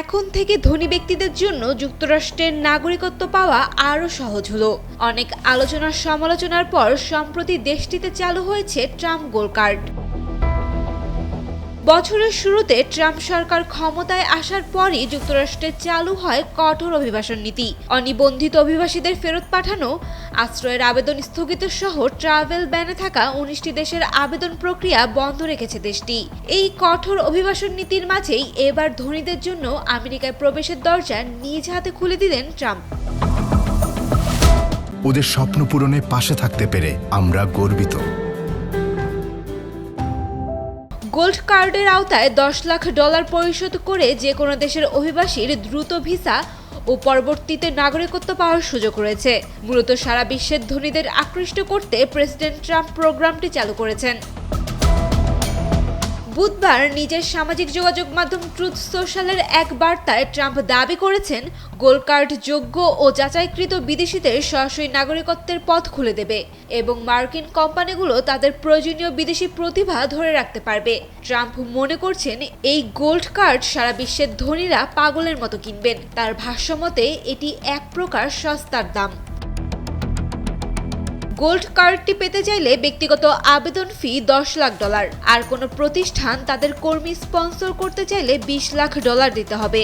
এখন থেকে ধনী ব্যক্তিদের জন্য যুক্তরাষ্ট্রের নাগরিকত্ব পাওয়া আরও সহজ হলো। অনেক আলোচনার সমালোচনার পর সম্প্রতি দেশটিতে চালু হয়েছে ট্রাম্প গোল কার্ড। বছরের শুরুতে ট্রাম্প সরকার ক্ষমতায় আসার পরই যুক্তরাষ্ট্রে চালু হয় কঠোর অভিবাসন নীতি। অনিবন্ধিত অভিবাসীদের ফেরত পাঠানো, আশ্রয়ের আবেদন স্থগিত সহ ট্রাভেল ব্যানে থাকা উনিশটি দেশের আবেদন প্রক্রিয়া বন্ধ রেখেছে দেশটি। এই কঠোর অভিবাসন নীতির মাঝেই এবার ধনীদের জন্য আমেরিকায় প্রবেশের দরজা নিজ হাতে খুলে দিলেন ট্রাম্প। ওদের স্বপ্ন পূরণে পাশে থাকতে পেরে আমরা গর্বিত। গোল্ড কার্ডের আওতায় দশ লাখ ডলার পরিশোধ করে যে কোনো দেশের অভিবাসীর দ্রুত ভিসা ও পরবর্তীতে নাগরিকত্ব পাওয়ার সুযোগ রয়েছে। মূলত সারা বিশ্বের ধনীদের আকৃষ্ট করতে প্রেসিডেন্ট ট্রাম্প প্রোগ্রামটি চালু করেছেন। বুধবার নিজের সামাজিক যোগাযোগ মাধ্যম ট্রুথ সোশ্যালের এক বার্তায় ট্রাম্প দাবি করেছেন গোল্ড কার্ড যোগ্য ও যাচাইকৃত বিদেশিদের সরাসরি নাগরিকত্বের পথ খুলে দেবে এবং মার্কিন কোম্পানিগুলো তাদের প্রয়োজনীয় বিদেশি প্রতিভা ধরে রাখতে পারবে। ট্রাম্প মনে করছেন, এই গোল্ড কার্ড সারা বিশ্বের ধনীরা পাগলের মতো কিনবেন। তার ভাষ্যমতে, এটি এক প্রকার সস্তার দাম। গোল্ড কার্ডটি পেতে চাইলে ব্যক্তিগত আবেদন ফি দশ লাখ ডলার। আর কোনো প্রতিষ্ঠান তাদের কর্মী স্পন্সর করতে চাইলে বিশ লাখ ডলার দিতে হবে।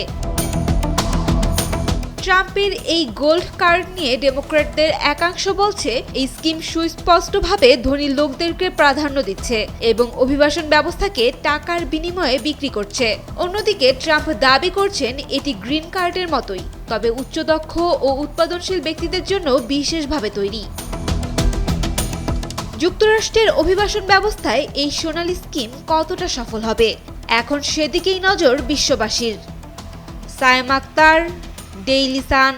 ট্রাম্পের এই গোল্ড কার্ড নিয়ে ডেমোক্র্যাটদের একাংশ বলছে, এই স্কিম সুস্পষ্টভাবে ধনী লোকদেরকে প্রাধান্য দিচ্ছে এবং অভিবাসন ব্যবস্থাকে টাকার বিনিময়ে বিক্রি করছে। অন্যদিকে ট্রাম্প দাবি করছেন, এটি গ্রিন কার্ডের মতোই, তবে উচ্চদক্ষ ও উৎপাদনশীল ব্যক্তিদের জন্য বিশেষভাবে তৈরি। যুক্তরাষ্ট্রের অভিবাসন ব্যবস্থায় এই সোনালি স্কিম কতটা সফল হবে? এখন সেদিকেই নজর বিশ্ববাসীর। Sayem Akhtar, Daily Sun.